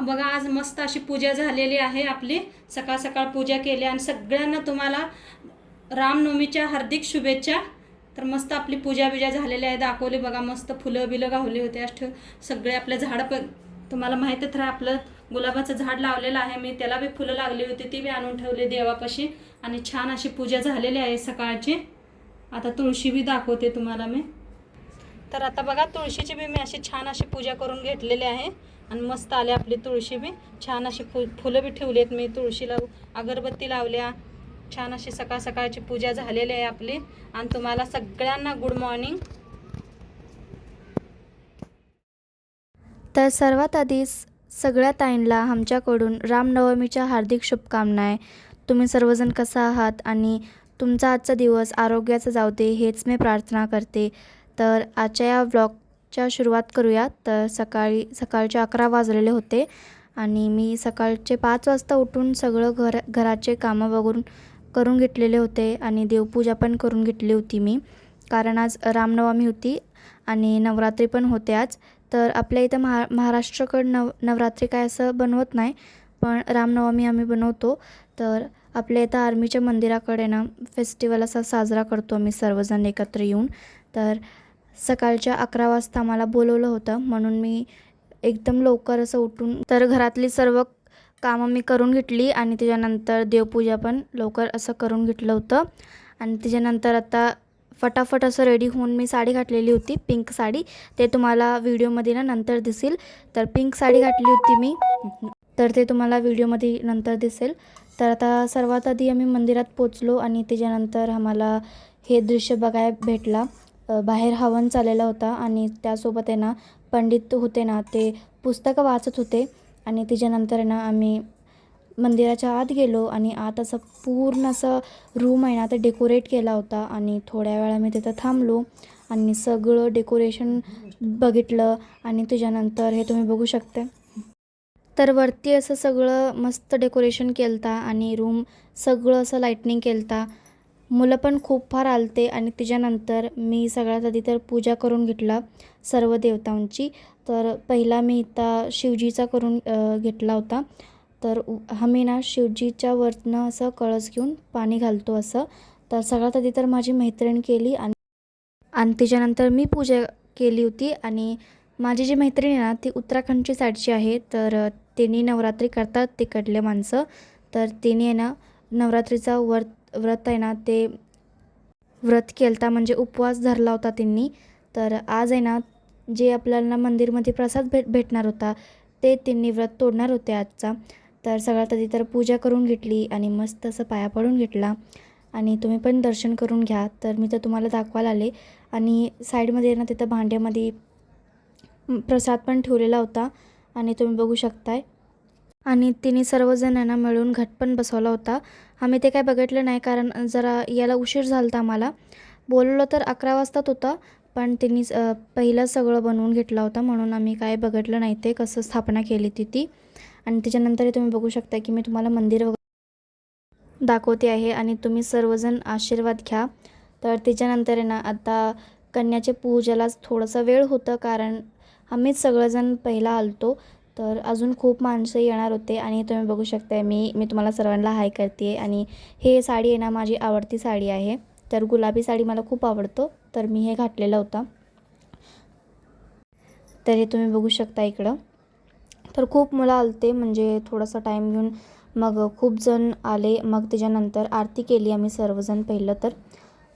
बघा आज मस्त अशी पूजा झालेली आहे आपली. सकाळ सकाळ पूजा केली आणि सगळ्यांना तुम्हाला रामनवमीच्या हार्दिक शुभेच्छा. तर मस्त आपली पूजा बिजा झालेली आहे दाखवली बघा मस्त फुलं बिलं गावली होते. अष्ट सगळे आपले झाड पण तुम्हाला माहीतच राहा आपलं गुलाबाचं झाड लावलेलं आहे. मी त्याला बी फुलं लागली होती ती बी आणून ठेवली देवापाशी. आणि छान अशी पूजा झालेली आहे सकाळची. आता तुळशी बी दाखवते तुम्हाला मी. तर आता बघा तुळशीची बी मी अशी छान अशी पूजा करून घेतलेली आहे. आणि मस्त आले आपली तुळशी बी. छान अशी फु फुलं बी ठेवली आहेत मी तुळशीला. अगरबत्ती लावल्या. छान अशी सकाळ सकाळची पूजा झालेली आहे आपली. आणि तुम्हाला सगळ्यांना गुड मॉर्निंग तर सर्वात आधी सगळ्या ताईंला आमच्याकडून रामनवमीच्या हार्दिक शुभकामना आहे तुम्ही सर्वजण कसा आहात आणि तुमचा आजचा दिवस आरोग्याचा जाऊ दे हेच मी प्रार्थना करते. तर आजच्या या व्लॉगच्या सुरुवात करूया. तर सकाळी सकाळचे अकरा वाजलेले होते आणि मी सकाळचे पाच वाजता उठून सगळं घर घराचे कामं वगैरे करून घेतलेले होते आणि देवपूजा पण करून घेतली होती मी. कारण आज रामनवमी होती आणि नवरात्री पण होते आज. तर आपल्या इथं महा महाराष्ट्राकडं नव नवरात्री काय असं बनवत नाही पण रामनवमी आम्ही बनवतो. तर आपल्या इथं आर्मीच्या मंदिराकडे ना फेस्टिवल असा साजरा करतो आम्ही सर्वजण एकत्र येऊन. तर सकाळच्या अकरा वाजता मला बोलवलं होतं. म्हणून मी एकदम लवकर असं उठून तर घरातली सर्व कामं मी करून घेतली आणि त्याच्यानंतर देवपूजा पण लवकर असं करून घेतलं होतं. आणि त्याच्यानंतर आता फटाफट असं रेडी होऊन मी साडी घातलेली होती पिंक साडी. ते तुम्हाला व्हिडिओमध्ये ना नंतर दिसेल. तर पिंक साडी घातली होती मी. तर ते तुम्हाला व्हिडिओमध्ये नंतर दिसेल. तर आता सर्वात आधी आम्ही मंदिरात पोचलो आणि त्याच्यानंतर आम्हाला हे दृश्य बघायला भेटला. बाहेर हवन चाललेला होता आणि त्यासोबत आहे ना पंडित होते ना ते पुस्तकं वाचत होते. आणि त्याच्यानंतर आहे ना आम्ही मंदिराच्या आत गेलो आणि आत असं पूर्ण असं रूम आहे ना ते डेकोरेट केला होता. आणि थोड्या वेळा मी तिथं थांबलो आणि सगळं डेकोरेशन बघितलं आणि त्याच्यानंतर हे तुम्ही बघू शकता. तर वरती असं सगळं मस्त डेकोरेशन केलं आणि रूम सगळं असं लाईटनिंग केलं मुलं पण खूप फार आलते आणि त्याच्यानंतर मी सगळ्यात आधी तर पूजा करून घेतला सर्व देवतांची. तर पहिला मी इथं शिवजीचा करून घेतला होता. तर आम्ही ना शिवजीच्या वरनं असं कळस घेऊन पाणी घालतो असं. तर सगळ्यात आधी तर माझी मैत्रीण केली आणि आणि त्याच्यानंतर मी पूजा केली होती. आणि माझी जी मैत्रीण आहे ना ती उत्तराखंडची साईडची आहे. तर तिने नवरात्री करतात तिकडले माणसं. तर तिने आहे ना नवरात्रीचा व्रत व्रत आहे ना ते व्रत केलता म्हणजे उपवास धरला होता त्यांनी. तर आज आहे ना जे आपल्याला मंदिरमध्ये प्रसाद भेट भेटणार होता ते त्यांनी व्रत तोडणार होते आजचा. तर सगळ्यात आधी तर पूजा करून घेतली आणि मस्त असं पाया पडून घेतला. आणि तुम्ही पण दर्शन करून घ्या. तर मी तर तुम्हाला दाखवायला आले. आणि साईडमध्ये ना तिथं भांड्यामध्ये प्रसाद पण ठेवलेला होता. आणि तुम्ही बघू शकताय. आणि तिने सर्वजणांना मिळून घट पण बसवला होता. आम्ही ते काय बघितलं नाही कारण जरा याला उशीर झाला होता आम्हाला. बोललो तर अकरा वाजताच होता पण तिने पहिलं सगळं बनवून घेतला होता म्हणून आम्ही काय बघितलं नाही ते कसं स्थापना केली ती ती. आणि त्याच्यानंतरही तुम्ही बघू शकता की मी तुम्हाला मंदिर वगैरे दाखवते आहे आणि तुम्ही सर्वजण आशीर्वाद घ्या. तर त्याच्यानंतर आहे ना आता कन्याच्या पूजेलाच थोडंसं वेळ होतं कारण आम्हीच सगळेजण पहिला आलतो. तर अजून खूप माणसं येणार होते आणि तुम्ही बघू शकताय मी मी तुम्हाला सर्वांना हाय करते आणि हे साडी आहे ना माझी आवडती साडी आहे. तर गुलाबी साडी मला खूप आवडतो तर मी हे घातलेलं होतं. तर हे तुम्ही बघू शकता इकडं. तर खूप मुलं आलते म्हणजे थोडासा टाईम घेऊन मग खूप जण आले. मग त्याच्यानंतर आरती केली आम्ही सर्वजण पहिलं तर.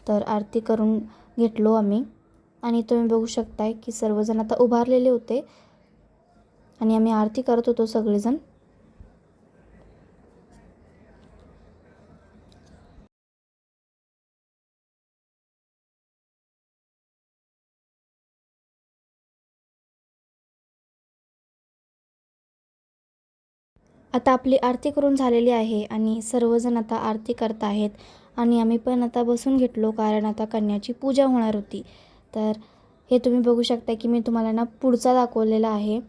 तर आरती करून घेतलो आम्ही. आणि तुम्ही बघू शकताय की सर्वजण आता उभारलेले होते. आणि आम्ही आरती करत होतो सगळेजण. आता आपली आरती करून झालेली आहे आणि सर्वजण आता आरती करत आहेत आणि आम्ही पण आता बसून घेतलो कारण आता कन्याची पूजा होणार होती. तर हे तुम्ही बघू शकता की मी तुम्हाला ना पुढचा दाखवलेला आहे.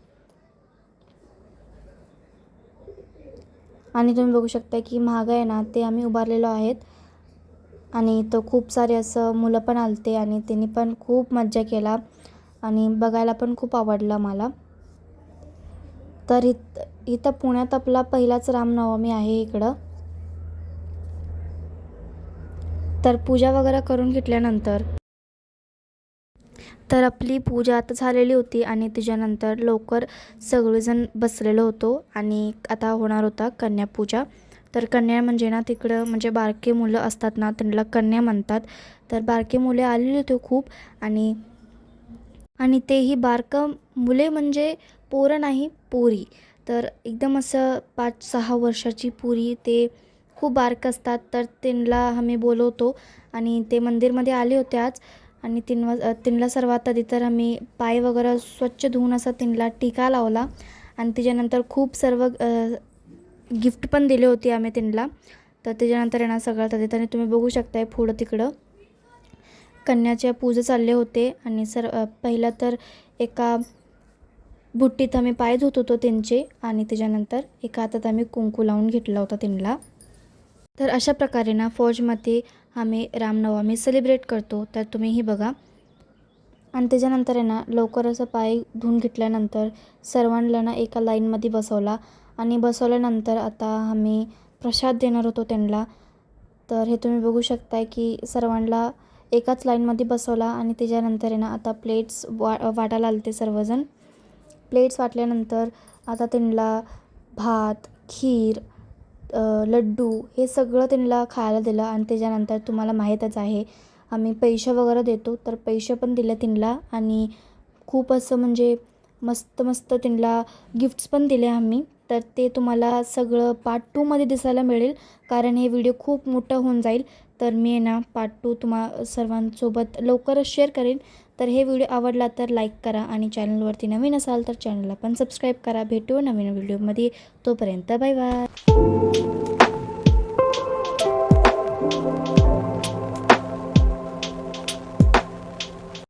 आणि तुम्ही बघू शकता की महाग आहे ना ते आम्ही उभारलेलो आहेत. आणि तो खूप सारे असं मुलं पण आलते आणि त्यांनी पण खूप मज्जा केला आणि बघायला पण खूप आवडलं मला. तर इत इथं पुण्यात आपला पहिलाच रामनवमी आहे इकडं. तर पूजा वगैरे करून घेतल्यानंतर तर आपली पूजा आता झालेली होती आणि तिच्यानंतर लवकर सगळेजण बसलेलो होतो आणि आता होणार होता कन्यापूजा तर कन्या म्हणजे ना तिकडं म्हणजे बारके मुलं असतात ना त्यांना कन्या म्हणतात. तर बारके मुले आलेले होते खूप आणि आणि तेही बारकं मुले म्हणजे पोरं नाही पोरी. तर एकदम असं पाच सहा वर्षाची पुरी ते खूप बारकं असतात. तर त्यांना आम्ही बोलवतो आणि ते मंदिरमध्ये आले होते आज. आणि तिनवा तिनला सर्वात आधी तर आम्ही पाय वगैरे स्वच्छ धुवून असा तिनला टीका लावला. आणि त्याच्यानंतर खूप सर्व गिफ्ट पण दिले होते आम्ही तिनला. तर त्याच्यानंतर येणार सगळ्यात आधी. तर तुम्ही बघू शकताय पुढं तिकडं. कन्याच्या पूजा चालले होते. आणि सर पहिलं पहिला तर एका बुट्टीत आम्ही पाय धुत होतो त्यांचे. आणि त्याच्यानंतर एका हातात आम्ही कुंकू लावून घेतला होता त्यांना तर अशा प्रकारे ना फौजमध्ये आम्ही रामनवमी सेलिब्रेट करतो तर तुम्हीही बघा. आणि त्याच्यानंतर आहे ना लवकर असं पाय धुवून घेतल्यानंतर सर्वांना ना एका लाईनमध्ये बसवला. आणि बसवल्यानंतर आता आम्ही प्रसाद देणार होतो त्यांना. तर हे तुम्ही बघू शकताय की सर्वांना एकाच लाईनमध्ये बसवला आणि त्याच्यानंतर आहे ना आता प्लेट्स वा वाटायला आले ते सर्वजण. प्लेट्स वाटल्यानंतर आता त्यांना भात खीर लड्डू हे सगळं त्यांना खायला दिलं आणि त्याच्यानंतर तुम्हाला माहीतच आहे आम्ही पैसे वगैरे देतो तर पैसे पण दिले त्यांना आणि खूप असं म्हणजे मस्त मस्त त्यांना गिफ्ट्स पण दिले आम्ही. तर ते तुम्हाला सगळं पार्ट टूमध्ये दिसायला मिळेल कारण हे व्हिडिओ खूप मोठं होऊन जाईल. तर मी आहे ना पार्ट टू तुम्हा सर्वांसोबत लवकरच शेअर करेन. तर हे व्हिडिओ आवडला तर लाईक करा आणि चॅनलवरती नवीन असाल तर चॅनलला पण सबस्क्राईब करा. भेटू नवीन व्हिडिओमध्ये. तोपर्यंत बाय बाय.